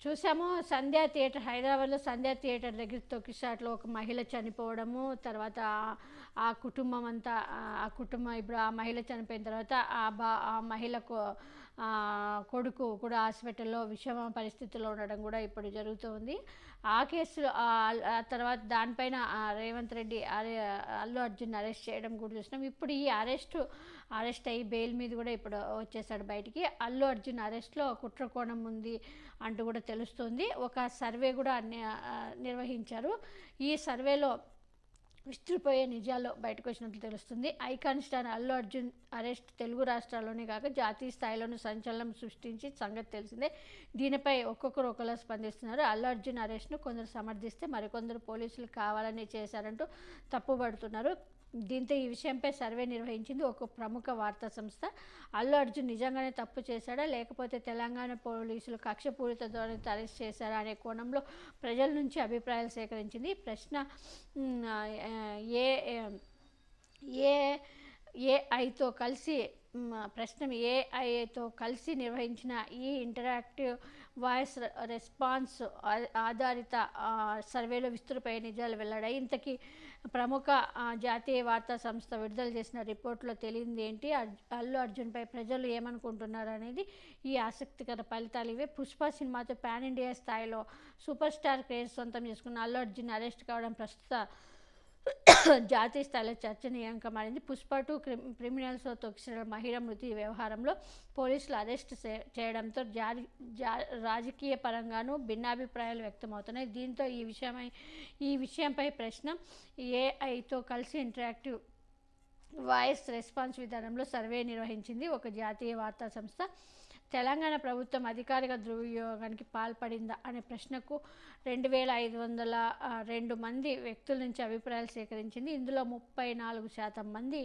చూసాము సంధ్యా థియేటర్ హైదరాబాద్లో సంధ్యా థియేటర్ దగ్గర తొక్కిసాట్లో ఒక మహిళ చనిపోవడము తర్వాత ఆ- కుటుంబం అంతా ఆ- కుటుంబం ఇప్పుడు ఆ మహిళ చనిపోయిన తర్వాత ఆ బా ఆ మహిళకు కొడుకు కూడా హాస్పిటల్లో విషమ పరిస్థితిలో ఉండడం కూడా ఇప్పుడు జరుగుతుంది. ఆ కేసులో ఆ- తర్వాత దానిపైన రేవంత్ రెడ్డి అరే అల్లు అర్జున్ అరెస్ట్ చేయడం కూడా చూసినాం. ఇప్పుడు ఈ అరెస్ట్ అరెస్ట్ అయ్యి బెయిల్ మీద కూడా ఇప్పుడు వచ్చేసాడు బయటికి. అల్లు అర్జున్ అరెస్ట్లో కుట్ర కోణం ఉంది అంటూ కూడా తెలుస్తుంది. ఒక సర్వే కూడా నిర్వహించారు. ఈ సర్వేలో విస్తృపోయే నిజాలు బయటకు వచ్చినట్లు తెలుస్తుంది. Icon star Allu Arjun arrest Telugu రాష్ట్రాల్లోనే కాక జాతీయ స్థాయిలోనూ సంచలనం సృష్టించి సంగతి తెలిసిందే. దీనిపై ఒక్కొక్కరు ఒకలా స్పందిస్తున్నారు. అల్లు అర్జున్ అరెస్ట్ను కొందరు సమర్థిస్తే మరికొందరు పోలీసులు కావాలని చేశారంటూ తప్పుపడుతున్నారు దీంతో ఈ విషయంపై సర్వే నిర్వహించింది ఒక ప్రముఖ వార్తా సంస్థ. అల్లు అర్జున్ నిజంగానే తప్పు చేశాడా? లేకపోతే తెలంగాణ పోలీసులు కక్షపూరిత ధోరణి అరెస్ట్ చేశారా అనే కోణంలో ప్రజల నుంచి అభిప్రాయాలు సేకరించింది. ప్రశ్న ఏ ఏ ఏఐతో కలిసి ప్రశ్న ఏఐతో కలిసి నిర్వహించిన ఈ ఇంటరాక్టివ్ వాయిస్ రెస్పాన్స్ ఆధారిత సర్వేలో విస్తృతపై నిజాలు వెల్లడాయి. ఇంతకీ ప్రముఖ జాతీయ వార్తా సంస్థ విడుదల చేసిన రిపోర్ట్లో తెలియంది ఏంటి? అల్లు అర్జున్పై ప్రజలు ఏమనుకుంటున్నారు అనేది ఈ ఆసక్తికర ఫలితాలు ఇవే. పుష్ప సినిమాతో పాన్ ఇండియా స్థాయిలో సూపర్ స్టార్ క్రేజ్ సొంతం చేసుకున్న అల్లు అర్జున్ అరెస్ట్ కావడం ప్రస్తుత జాతీయ స్థాయిలో చర్చనీయాంకం మారింది పుష్ప టూ క్రిమినల్స్ తొక్కిసిన మహిళ మృతి వ్యవహారంలో పోలీసులు అరెస్ట్ చేయడంతో జారి జా రాజకీయ పరంగానూ భిన్నాభిప్రాయాలు వ్యక్తమవుతున్నాయి. దీంతో ఈ విషయమై ఈ విషయంపై ప్రశ్న ఏఐతో కలిసి ఇంటరాక్టివ్ వాయిస్ రెస్పాన్స్ విధానంలో సర్వే నిర్వహించింది ఒక జాతీయ వార్తా సంస్థ. తెలంగాణ ప్రభుత్వం అధికారిక దుర్వినియోగానికి పాల్పడిందా అనే ప్రశ్నకు రెండు వేల ఐదు వందల రెండు మంది వ్యక్తుల నుంచి అభిప్రాయాలు సేకరించింది. ఇందులో ముప్పై నాలుగు శాతం మంది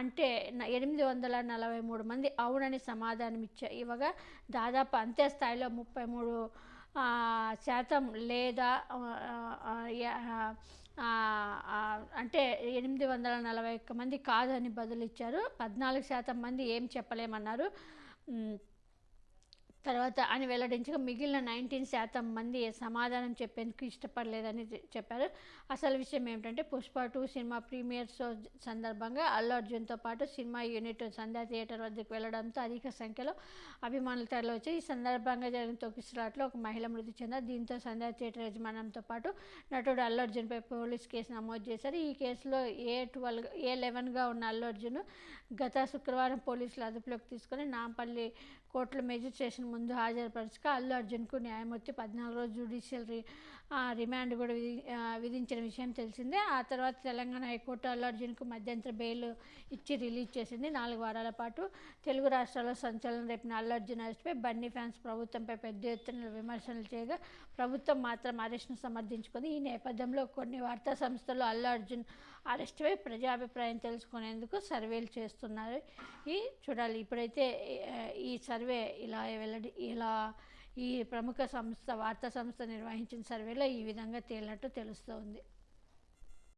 అంటే ఎనిమిది వందల నలభై మూడు మంది అవునని సమాధానం ఇచ్చా ఇవ్వగా దాదాపు అంతే స్థాయిలో ముప్పై మూడు శాతం లేదా అంటే ఎనిమిది వందల నలభై ఒక్క మంది కాదని బదులిచ్చారు పద్నాలుగు శాతం మంది ఏం చెప్పలేమన్నారు. 嗯 తర్వాత అని వెల్లడించగా మిగిలిన నైన్టీన్ శాతం మంది సమాధానం చెప్పేందుకు ఇష్టపడలేదని చెప్పారు. అసలు విషయం ఏమిటంటే Pushpa two cinema premiere show సందర్భంగా అల్లు అర్జున్తో పాటు సినిమా యూనిట్ సంధ్యా థియేటర్ వద్దకు వెళ్ళడంతో అధిక సంఖ్యలో అభిమానులు తరలివచ్చి ఈ సందర్భంగా జరిగిన తొక్కిసలాట్లో ఒక మహిళ మృతి చెందారు. దీంతో సంధ్యా థియేటర్ యజమానంతో పాటు నటుడు అల్లు అర్జున్పై పోలీస్ కేసు నమోదు చేశారు. ఈ కేసులో ఏ ట్వెల్వ్ ఏ లెవెన్గా ఉన్న అల్లు అర్జున్ గత శుక్రవారం పోలీసులు అదుపులోకి తీసుకొని నాంపల్లి కోర్టులో మెజిస్ట్రేషన్ ముందు హాజరుపరచగా అల్లు అర్జున్కు న్యాయమూర్తి పద్నాలుగు రోజు జ్యుడిషియల్ రి రిమాండ్ కూడా విధి విధించిన విషయం తెలిసిందే. ఆ తర్వాత తెలంగాణ హైకోర్టు అల్లు అర్జున్కు మధ్యంతర బెయిల్ ఇచ్చి రిలీజ్ చేసింది. నాలుగు వారాల పాటు తెలుగు రాష్ట్రాల్లో సంచలనం రేపిన అల్లు అర్జున్ అరెస్ట్పై బన్నీ ఫ్యాన్స్ ప్రభుత్వంపై పెద్ద ఎత్తున విమర్శలు చేయగా ప్రభుత్వం మాత్రం అరెస్ట్ను సమర్థించుకుంది. ఈ నేపథ్యంలో కొన్ని వార్తా సంస్థలు అల్లు అర్జున్ అరెస్ట్పై ప్రజాభిప్రాయం తెలుసుకునేందుకు సర్వేలు చేస్తున్నారు. ఈ చూడాలి. ఇప్పుడైతే ఈ సర్వే ఇలా వెల్లడి ఇలా ఈ ప్రముఖ సంస్థ వార్తా సంస్థ నిర్వహించిన సర్వేలో ఈ విధంగా తేలినట్టు తెలుస్తోంది.